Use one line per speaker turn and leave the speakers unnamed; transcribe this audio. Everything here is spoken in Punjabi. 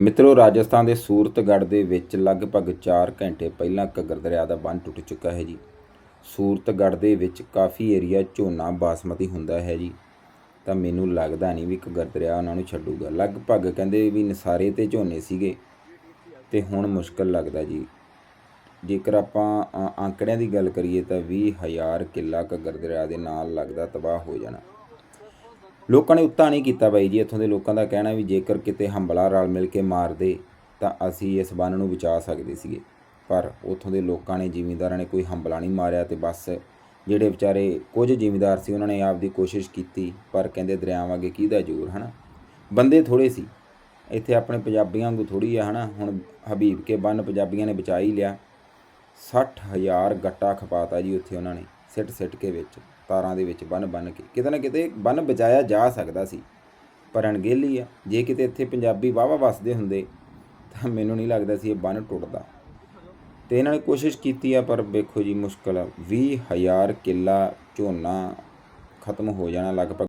ਮਿੱਤਰੋ, ਰਾਜਸਥਾਨ ਦੇ ਸੂਰਤਗੜ੍ਹ ਦੇ ਵਿੱਚ ਲਗਭਗ 4 ਘੰਟੇ ਪਹਿਲਾਂ ਘੱਗਰ ਦਰਿਆ ਦਾ ਬੰਨ ਟੁੱਟ ਚੁੱਕਾ ਹੈ ਜੀ। ਸੂਰਤਗੜ੍ਹ ਦੇ ਵਿੱਚ ਕਾਫੀ ਏਰੀਆ ਝੋਨਾ ਬਾਸਮਤੀ ਹੁੰਦਾ ਹੈ ਜੀ। ਤਾਂ ਮੈਨੂੰ ਲੱਗਦਾ ਨਹੀਂ ਵੀ ਘੱਗਰ ਦਰਿਆ ਉਹਨਾਂ ਨੂੰ ਛੱਡੂਗਾ। ਲਗਭਗ ਕਹਿੰਦੇ ਵੀ ਨਸਾਰੇ ਤੇ ਝੋਨੇ ਸੀਗੇ ਤੇ ਹੁਣ ਮੁਸ਼ਕਲ ਲੱਗਦਾ ਜੀ। ਜੇਕਰ ਆਪਾਂ ਅੰਕੜਿਆਂ ਦੀ ਗੱਲ ਕਰੀਏ ਤਾਂ 20000 ਕਿੱਲਾ ਘੱਗਰ ਦਰਿਆ ਦੇ ਨਾਲ ਲੱਗਦਾ ਤਬਾਹ ਹੋ ਜਾਣਾ। ਲੋਕਾਂ ਨੇ ਉੱਤਾ ਨਹੀਂ ਕੀਤਾ ਬਾਈ ਜੀ, ਇੱਥੋਂ ਦੇ ਲੋਕਾਂ ਦਾ ਕਹਿਣਾ ਵੀ ਜੇਕਰ ਕਿਤੇ ਹੰਬਲਾ ਰਲ ਮਿਲ ਕੇ ਮਾਰਦੇ, ਤਾਂ ਅਸੀਂ ਇਸ ਬੰਨ ਨੂੰ ਬਚਾ ਸਕਦੇ ਸੀਗੇ। ਪਰ ਉੱਥੋਂ ਦੇ ਲੋਕਾਂ ਨੇ, ਜ਼ਿਮੀਂਦਾਰਾਂ ਨੇ ਕੋਈ ਹੰਬਲਾ ਨਹੀਂ ਮਾਰਿਆ ਤੇ ਬਸ ਜਿਹੜੇ ਵਿਚਾਰੇ ਕੁਝ ਜ਼ਿਮੀਂਦਾਰ ਸੀ, ਉਹਨਾਂ ਨੇ ਆਪਦੀ ਕੋਸ਼ਿਸ਼ ਕੀਤੀ, ਪਰ ਕਹਿੰਦੇ ਦਰਿਆਵਾਂ ਅੱਗੇ ਕਿਹਦਾ ਜ਼ੋਰ, ਹਨਾ? ਬੰਦੇ ਥੋੜੇ ਸੀ। ਇੱਥੇ ਆਪਣੇ ਪੰਜਾਬੀਆਂ ਵਾਂਗੂ ਥੋੜੀ ਆ, ਹਨਾ? ਹੁਣ ਹਬੀਬ ਕੇ ਬੰਨ ਪੰਜਾਬੀਆਂ ਨੇ ਬਚਾ ਹੀ ਲਿਆ। 60000 ਗੱਟਾ ਖਪਾਤਾ ਜੀ ਉੱਥੇ ਉਹਨਾਂ ਨੇ। ਸਿੱਟ ਸਿੱਟ ਕੇ ਵਿੱਚ, ਤਾਰਾਂ ਦੇ ਵਿੱਚ ਬੰਨ ਬੰਨ ਕੇ, ਕਿਤੇ ਨਾ ਕਿਤੇ ਬੰਨ ਬਚਾਇਆ ਜਾ ਸਕਦਾ ਸੀ। ਪਰ ਅਣਗਹਿਲੀ ਆ, ਜੇ ਕਿਤੇ ਇੱਥੇ ਪੰਜਾਬੀ ਵਾਹਵਾ ਵਸਦੇ ਹੁੰਦੇ, ਤਾਂ ਮੈਨੂੰ ਨਹੀਂ ਲੱਗਦਾ ਸੀ ਇਹ ਬੰਨ ਟੁੱਟਦਾ। ਤੇ ਇਹਨਾਂ ਨੇ ਕੋਸ਼ਿਸ਼ ਕੀਤੀ ਆ, ਪਰ ਵੇਖੋ ਜੀ ਮੁਸ਼ਕਲ ਆ 20000 ਕਿੱਲਾ ਝੋਨਾ ਖਤਮ ਹੋ ਜਾਣਾ, ਲਗਭਗ